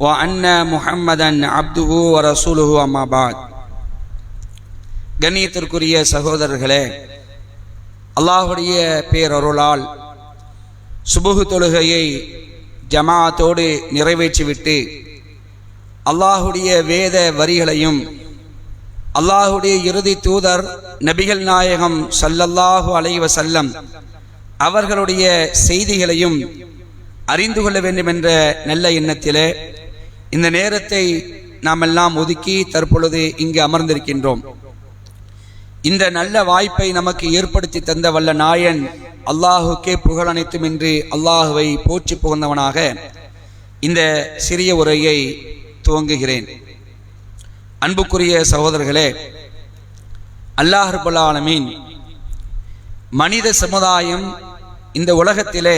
وأن محمدا عبده ورسوله أما بعد கண்ணியத்திற்குரிய சகோதரர்களே அல்லாஹுடைய பேரருளால் சுபுகு தொழுகையை ஜமாத்தோடு நிறைவேற்றிவிட்டு அல்லாஹுடைய வேத வரிகளையும் அல்லாஹுடைய இறுதி தூதர் நபிகள் நாயகம் சல்லல்லாஹு அலைஹி வஸல்லம் அவர்களுடைய செய்திகளையும் அறிந்து கொள்ள வேண்டும் என்ற நல்ல எண்ணத்திலே இந்த நேரத்தை நாம் எல்லாம் ஒதுக்கி தற்பொழுது இங்கு அமர்ந்திருக்கின்றோம். இந்த நல்ல வாய்ப்பை நமக்கு ஏற்படுத்தி தந்த வல்ல நாயன் அல்லாஹுக்கே புகழ் அனைத்தும் என்று அல்லாஹுவை போற்றி புகழ்ந்தவனாக இந்த சிறிய உரையை துவங்குகிறேன். அன்புக்குரிய சகோதரர்களே அல்லாஹ் ஆலமீன் மனித சமுதாயம் இந்த உலகத்திலே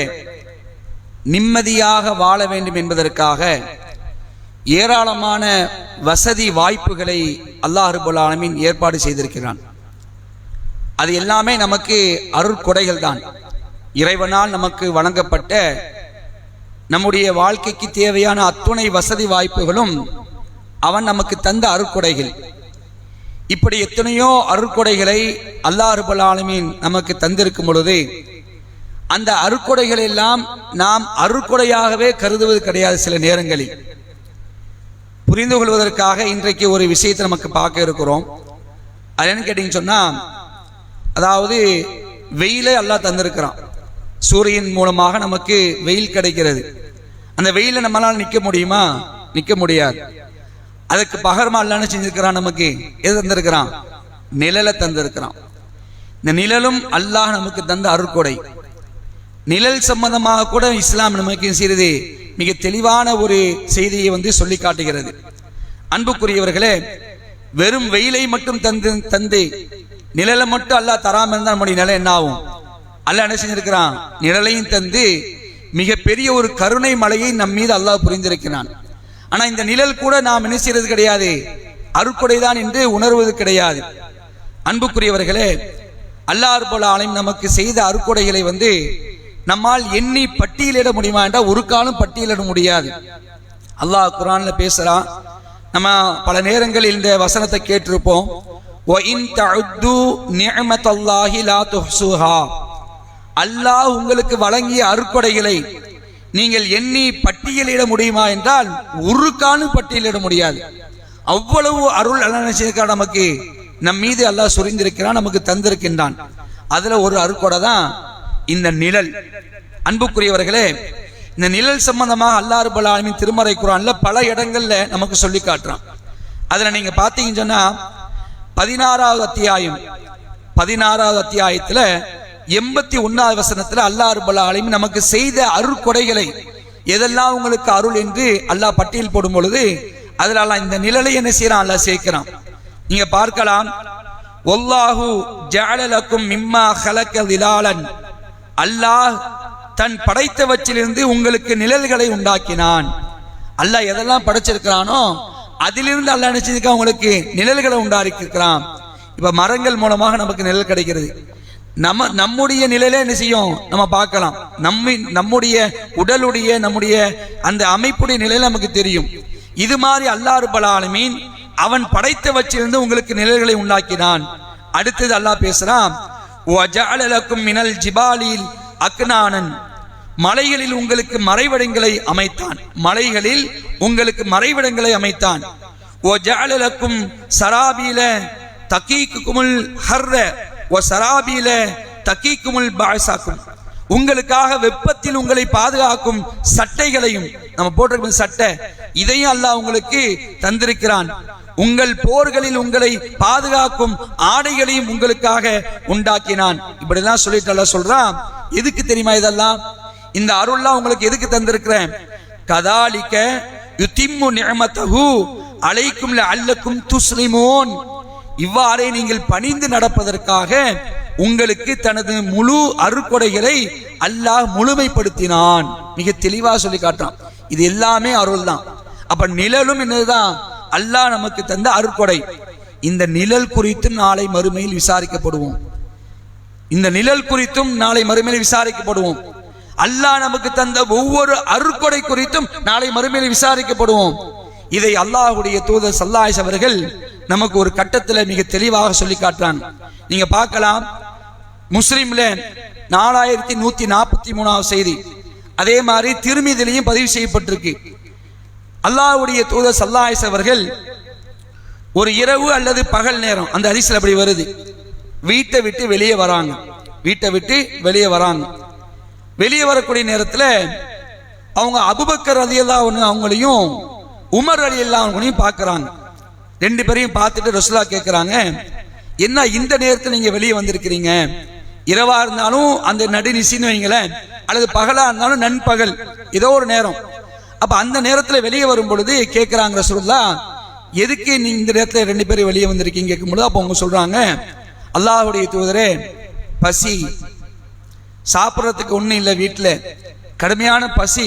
நிம்மதியாக வாழ வேண்டும் என்பதற்காக ஏராளமான வசதி வாய்ப்புகளை அல்லாஹ் ஆலமின் ஏற்பாடு செய்திருக்கிறான். அது எல்லாமே நமக்கு அருட்கொடைகள் தான். இறைவனால் நமக்கு வழங்கப்பட்ட நம்முடைய வாழ்க்கைக்கு தேவையான அத்துணை வசதி வாய்ப்புகளும் அவன் நமக்கு தந்த அருட்கொடைகள் இப்படி எத்தனையோ அருட்கொடைகளை அல்லாஹ் ஆலமின் நமக்கு தந்திருக்கும் பொழுது அந்த அருட்கொடைகள் எல்லாம் நாம் அருட்கொடையாகவே கருதுவது கிடையாது சில நேரங்களில். புரிந்து கொள்வதற்காக இன்றைக்கு ஒரு விஷயத்தை நமக்கு பார்க்க இருக்கிறோம். அது என்ன கேட்டீங்கன்னு சொன்னா அதாவது வெயிலை அல்லாஹ் தந்திருக்கிறான். சூரியன் மூலமாக நமக்கு வெயில் கிடைக்கிறது. அந்த வெயில நம்மளால் நிற்க முடியுமா? நிற்க முடியாது. அதுக்கு பகர்மா அல்லான்னு செஞ்சிருக்கிறான் நமக்கு? எது தந்திருக்கிறான்? நிழலை தந்திருக்கிறான். இந்த நிழலும் அல்லாஹ் நமக்கு தந்த அருட்கொடை. நிழல் சம்பந்தமாக கூட இஸ்லாம் நமக்கு செய்தது மிக தெளிவான ஒரு செய்தியை வந்து சொல்லி காட்டுகிறது. அன்புக்குரியவர்களே வெறும் வெயிலை மட்டும் தந்து தந்து நிழலை மட்டும் அல்லாஹ் தராம இருந்தால் நம்முடைய நிலை என்ன ஆகும்? அல்லாஹ் என்ன செஞ்சிருக்கிறான்? நிழலையும் தந்து மிக பெரிய ஒரு கருணை மலையை நம் மீது அல்லாஹ் புரிந்திருக்கிறான். ஆனா இந்த நிழல் கூட நாம் என்ன செய்யறது கிடையாது. அருட்கொடைதான் என்று உணர்வது கிடையாது. அன்புக்குரியவர்களே அல்லாஹ் போல ஆலயம் நமக்கு செய்த அருக்குடைகளை வந்து நம்மால் எண்ணி பட்டியலிட முடியுமா என்றால் ஒரு காலம் பட்டியலிட முடியாது. அல்லாஹ் குரான்ல பேசுறான் நம்ம பல நேரங்களில் இந்த வசனத்தை கேட்டிருப்போம். அல்லாஹ் உங்களுக்கு வழங்கிய அறுக்கொடைகளை நீங்கள் எண்ணி பட்டியலிட முடியுமா என்றால் ஒரு காணும் பட்டியலிட முடியாது. அவ்வளவு அருள் அல்லா நமக்கு? நம் மீது அல்லாஹ் சுரிந்திருக்கிறான் நமக்கு தந்திருக்கின்றான். அதுல ஒரு அறுக்கொடை தான் இந்த நிழல். அன்புக்குரியவர்களே இந்த நிழல் சம்பந்தமாக அல்லாஹ் ரபுல் திருமறை குரான்ல பல இடங்கள்ல நமக்கு சொல்லி காட்டுறான். அதுல நீங்க பாத்தீங்கன்னு சொன்னா பதினாறாவது அத்தியாயம் பதினாறாவது அத்தியாயத்துல எண்பத்தி ஒன்னாவது வசனத்துல அல்லாஹ் ரபுல் நமக்கு செய்த அருட்கொடைகளை எதெல்லாம் உங்களுக்கு அருள் என்று அல்லாஹ் பட்டியல் போடும் பொழுது அதனால இந்த நிழலை என்ன செய்யறான்? அல்லாஹ் சேர்க்கிறான். நீங்க பார்க்கலாம். ஒல்லாஹு ஜாலலக்கும் மிம்மா ஹலக்க திலாலன் அல்லாஹ் தன் படைத்தவற்றிலிருந்து உங்களுக்கு நிழல்களை உண்டாக்கினான். அல்லாஹ் எதெல்லாம் படைச்சிருக்கிறானோ அதிலிருந்து அல்லாஹ் நினைச்சதுக்கா உங்களுக்கு நிழல்களை உண்டாக்கியிருக்கிறான். இப்ப மரங்கள் மூலமாக நமக்கு நிழல் கிடைக்கிறது. நம்ம நம்முடைய நிழலே என்ன செய்யும்? நம்ம பார்க்கலாம். நம்ம நம்முடைய உடலுடைய நம்முடைய அந்த அமைப்புடைய நிலை நமக்கு தெரியும். இது மாதிரி அல்லாஹ் பலாலுமீன் ஆலமீன் அவன் படைத்தவற்றிலிருந்து உங்களுக்கு நிழல்களை உண்டாக்கினான். அடுத்தது அல்லாஹ் பேசுறான் ஒஜாலலக்கும் மினல் ஜிபாலில் அக்னானன் மலைகளில் உங்களுக்கு மறைவிடங்களை அமைத்தான். மலைகளில் உங்களுக்கு மறைவிடங்களை அமைத்தான். ஓ ஒஜாலலக்கும் சராபியில தக்கீக்குமுல் ஹர்ர ஓ சராபியில தக்கீக்குமுல் பாசாக்கும் உங்களுக்காக வெப்பத்தில் உங்களை பாதுகாக்கும் சட்டைகளையும் நம்ம போட்டிருக்கும் சட்டை இதையும் அல்லாஹ் உங்களுக்கு தந்திருக்கிறான். உங்கள் போர்களில் உங்களை பாதுகாக்கும் ஆடைகளையும் உங்களுக்காக உண்டாக்கினான். இப்படிலாம் சொல்லிட்டு சொல்றான். எதுக்கு தெரியுமா இதெல்லாம்? இந்த அருள்லாம் உங்களுக்கு எதுக்கு தந்திருக்கிறேன்? கதாலிக்க யுத்திம்மு நியமத்தகு அழைக்கும் அல்லக்கும் துஸ்லிமோன். இவ்வாறே நீங்கள் பணிந்து நடப்பதற்காக உங்களுக்கு தனது முழு அருக்கொடைகளை அல்லாஹ் முழுமைப்படுத்தினான். மிக தெளிவா சொல்லி காட்டுறான். இது எல்லாமே அருள் தான் அப்ப நிழலும் என்னதுதான்? அல்லாஹ் நமக்கு தந்த அருட்கொடை. இந்த நிழல் குறித்து நாளை மறுமையில் விசாரிக்கப்படுவோம். இந்த நிழல் குறித்தும் நாளை மறுமையில் விசாரிக்கப்படுவோம். அல்லாஹ் நமக்கு தந்த ஒவ்வொரு அருட்கொடை குறித்தும் நாளை மறுமையில் விசாரிக்கப்படுவோம். இதை அல்லாஹ்வுடைய தூதர் சல்லாஹ் அவர்கள் நமக்கு ஒரு கட்டத்தில் மிக தெளிவாக சொல்லி காட்டுறான். நீங்க பார்க்கலாம். முஸ்லிம்ல நாலாயிரத்தி நூத்தி நாற்பத்தி மூணாவது செய்தி. அதே மாதிரி திருமிதிலையும் பதிவு செய்யப்பட்டிருக்கு. அல்லாவுடைய தூதர் சல்லாஹ் அவர்கள் ஒரு இரவு அல்லது பகல் நேரம் அந்த அரிசில் அப்படி வருது. வீட்டை விட்டு வெளியே வராங்க. வீட்டை விட்டு வெளியே வராங்க. வெளியே வரக்கூடிய நேரத்தில் அவங்க அபுபக்கர் அலி ஒன்று அவங்களையும் உமர் அலி அவங்களையும் பார்க்குறாங்க. ரெண்டு பேரையும் பார்த்துட்டு ரசுலா கேட்குறாங்க என்ன இந்த நேரத்தில் நீங்கள் வெளியே வந்திருக்கிறீங்க? இரவாக இருந்தாலும் அந்த நடுநிசின்னு வைங்களேன் அல்லது பகலாக இருந்தாலும் நண்பகல் ஏதோ ஒரு நேரம். அப்ப அந்த நேரத்தில் வெளியே வரும் பொழுது கேட்கிறாங்க ரசூல்லா எதுக்கு நீ இந்த நேரத்தில் ரெண்டு பேரும் வெளியே வந்திருக்கீங்க கேட்கும்போது அப்போ அவங்க சொல்றாங்க அல்லாஹுடைய தூதரே பசி சாப்பிட்றதுக்கு ஒன்றும் இல்லை வீட்டில் கடுமையான பசி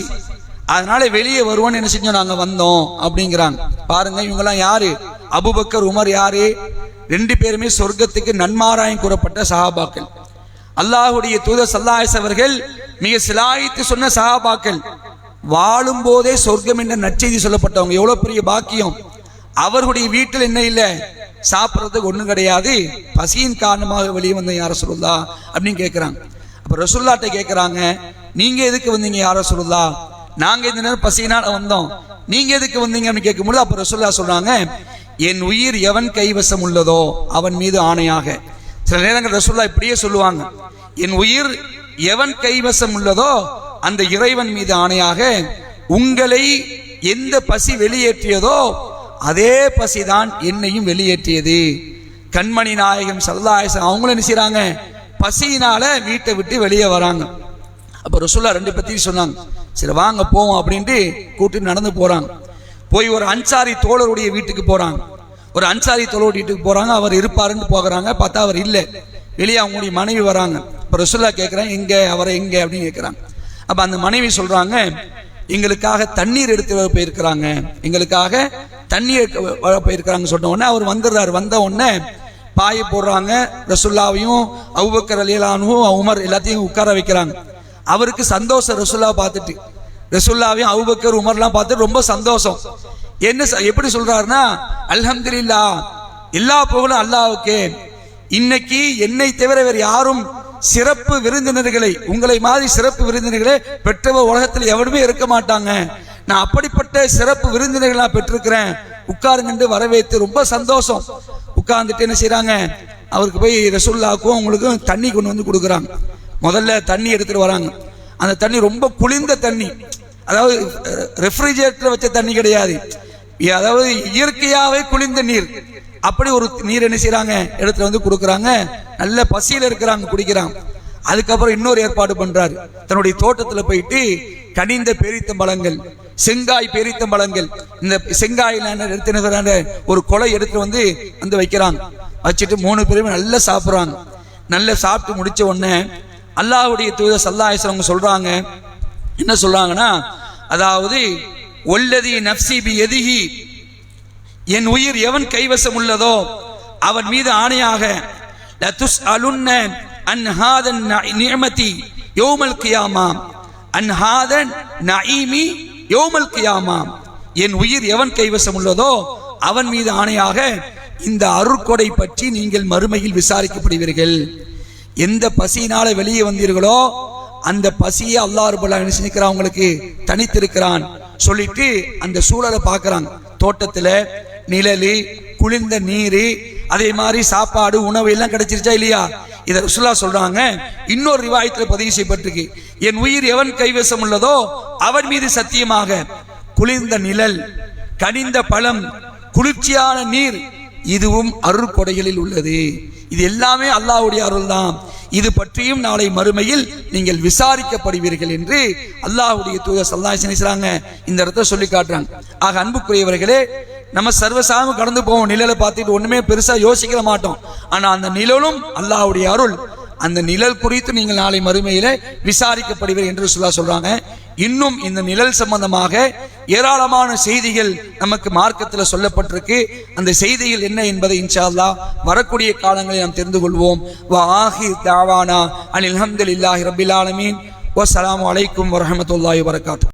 அதனால வெளியே வருவோம்னு என்ன செஞ்சோம் நாங்கள் வந்தோம் அப்படிங்கிறாங்க. பாருங்க இவங்கெல்லாம் யாரு? அபுபக்கர் உமர் யாரு? ரெண்டு பேருமே சொர்க்கத்துக்கு நன்மாராயம் கூறப்பட்ட சஹாபாக்கள். அல்லாஹுடைய தூதர் சல்லாஹ் அவர்கள் மிக சிலாயித்து சொன்ன சஹாபாக்கள். வாழும் போதே சொர்க்கம் என்ற நற்செய்தி சொல்லப்பட்டவங்க. எவ்வளவு பெரிய பாக்கியம். அவர்களுடைய வீட்டில் என்ன இல்லை? சாப்பிட்றதுக்கு ஒன்றும் கிடையாது. பசியின் காரணமாக வெளியே வந்த யார சொல்லுதா அப்படின்னு கேட்குறாங்க. அப்போ ரசுல்லாட்ட கேட்குறாங்க நீங்கள் எதுக்கு வந்தீங்க யார சொல்லுதா நாங்கள் இந்த நேரம் பசியினால் வந்தோம். நீங்கள் எதுக்கு வந்தீங்க? அப்படின்னு கேட்கும்போது அப்போ ரசுல்லா சொல்கிறாங்க என் உயிர் எவன் கைவசம் உள்ளதோ அவன் மீது ஆணையாக. சில நேரங்கள் ரசுல்லா இப்படியே சொல்லுவாங்க என் உயிர் எவன் கைவசம் உள்ளதோ அந்த இறைவன் மீது ஆணையாக உங்களை எந்த பசி வெளியேற்றியதோ அதே பசிதான் என்னையும் வெளியேற்றியது. கண்மணி நாயகம் சல்லாயசம் அவங்களும் என்ன செய்கிறாங்க பசியினால வீட்டை விட்டு வெளியே வராங்க. அப்போ ரசுல்லா ரெண்டு பத்தியும் சொன்னாங்க. சரி வாங்க போவோம் அப்படின்ட்டு கூட்டிட்டு நடந்து போகிறாங்க போய் ஒரு அன்சாரி தோழருடைய வீட்டுக்கு போகிறாங்க ஒரு அன்சாரி தோழர் வீட்டுக்கு போகிறாங்க அவர் இருப்பாருன்னு போகிறாங்க. பார்த்தா அவர் இல்லை. வெளியே அவங்களுடைய மனைவி வராங்க. இப்போ ரசுல்லா கேட்குறேன் எங்கே அவரை எங்கே அப்படின்னு கேட்குறாங்க அப்ப அந்த மனைவி சொல்றாங்க எங்களுக்காக தண்ணீர் எடுத்து வர போயிருக்கிறாங்க. எங்களுக்காக தண்ணீர் வர போயிருக்கிறாங்க சொன்ன உடனே அவர் வந்துடுறாரு. வந்த உடனே பாயை போடுறாங்க ரசுல்லாவையும் அவுபக்கர் அலியலானும் உமர் எல்லாத்தையும் உட்கார வைக்கிறாங்க. அவருக்கு சந்தோஷம் ரசுல்லா பார்த்துட்டு. ரசுல்லாவையும் அவுபக்கர் உமர்லாம் பார்த்து ரொம்ப சந்தோஷம். என்ன ச- எப்படி சொல்றாருன்னா அல்ஹம்துல்லா எல்லா புகழும் அல்லாவுக்கு இன்னைக்கு என்னை தவிர வேறு யாரும் சிறப்பு விருந்தினர்களை உங்களை மாதிரி சிறப்பு விருந்தினர்களை பெற்றவ உலகத்தில் எவருமே இருக்க மாட்டாங்க. நான் அப்படிப்பட்ட சிறப்பு விருந்தினர்களை நான் பெற்றிருக்கிறேன். உட்காருங்கன்னு வரவேற்று ரொம்ப சந்தோஷம். உட்கார்ந்துட்டு என்ன செய்யறாங்க அவருக்கு போய் ரசுல்லாக்கும் அவங்களுக்கும் தண்ணி கொண்டு வந்து கொடுக்குறாங்க. முதல்ல தண்ணி எடுத்துட்டு வராங்க. அந்த தண்ணி ரொம்ப குளிர்ந்த தண்ணி. அதாவது ரெஃப்ரிஜரேட்டர் வச்ச தண்ணி கிடையாது. அதாவது இயற்கையாவே குளிர்ந்த நீர். அப்படி ஒரு நீர் என்ன செய்கிறாங்க இடத்துல வந்து கொடுக்குறாங்க. நல்ல பசியில இருக்கிறாங்க குடிக்கிறாங்க. அதுக்கப்புறம் இன்னொரு ஏற்பாடு பண்றாரு. தன்னுடைய தோட்டத்துல போயிட்டு கனிந்த பெரித்தம்பழங்கள் செங்காய் பெரித்தம்பழங்கள் இந்த செங்காயில எடுத்து ஒரு கொலை எடுத்து வந்து வந்து வைக்கிறாங்க. வச்சுட்டு மூணு பேரும் நல்லா சாப்பிட்றாங்க. நல்லா சாப்பிட்டு முடிச்ச உடனே அல்லாஹுடைய தூத சல்லாஹ் சொல்றாங்க. என்ன சொல்றாங்கன்னா அதாவது ஒல்லதி நப்சி பி எதிகி என் உயிர் எவன் கைவசம் உள்ளதோ அவன் மீது ஆணையாக லதுஸ் அலுன்ன அன்ஹாதன் நியமதி யோமல் கியாமா. அன்ஹாதன் நஈமி யோமல் கியாமா. என் உயிர் எவன் கைவசம் உள்ளதோ அவன் மீது ஆணையாக இந்த அருட்கொடை பற்றி நீங்கள் மறுமையில் விசாரிக்கப்படுவீர்கள். எந்த பசியினால வெளியே வந்தீர்களோ அந்த பசியை அல்லாஹ் ரபுல்லா என்ன உங்களுக்கு தனித்திருக்கிறான். சொல்லிட்டு அந்த சூழலை பார்க்கறாங்க. தோட்டத்தில் நிழலு குளிர்ந்த நீர் அதே மாதிரி சாப்பாடு உணவு எல்லாம் கிடைச்சிருச்சா இல்லையா? இதை ருசுல்லா சொல்றாங்க. இன்னொரு ரிவாயத்தில் பதிவு செய்யப்பட்டிருக்கு. என் உயிர் எவன் கைவசம் உள்ளதோ அவன் மீது சத்தியமாக. குளிர்ந்த நிழல் கனிந்த பழம் குளிர்ச்சியான நீர் இதுவும் அருள்கொடைகளில் உள்ளது. இது எல்லாமே அல்லாஹ்வுடைய அருள் தான் இது பற்றியும் நாளை மறுமையில் நீங்கள் விசாரிக்கப்படுவீர்கள் என்று அல்லாஹுடைய தூதர் சல்லாஹ் செய்றாங்க இந்த இடத்த சொல்லி காட்டுறாங்க. ஆக அன்புக்குரியவர்களே நம்ம சர்வசாம கடந்து போவோம் நிழலை பார்த்துட்டு ஒண்ணுமே பெருசா யோசிக்க மாட்டோம். ஆனா அந்த நிழலும் அல்லாவுடைய அருள். அந்த நிழல் குறித்து நீங்கள் நாளை மறுமையில விசாரிக்கப்படுவீர் என்று சொல்லா சொல்றாங்க. இன்னும் இந்த நிழல் சம்பந்தமாக ஏராளமான செய்திகள் நமக்கு மார்க்கத்தில் சொல்லப்பட்டிருக்கு. அந்த செய்திகள் என்ன என்பதை இன்ஷா வரக்கூடிய காலங்களில் நாம் தெரிந்து கொள்வோம். வா ஆஹிர் தாவானா அனில் அல்ஹம்துலில்லாஹி ரபில் ஆலமீன். வசலாம் அலைக்கும் வரமத்துல்லாஹி வரகாத்து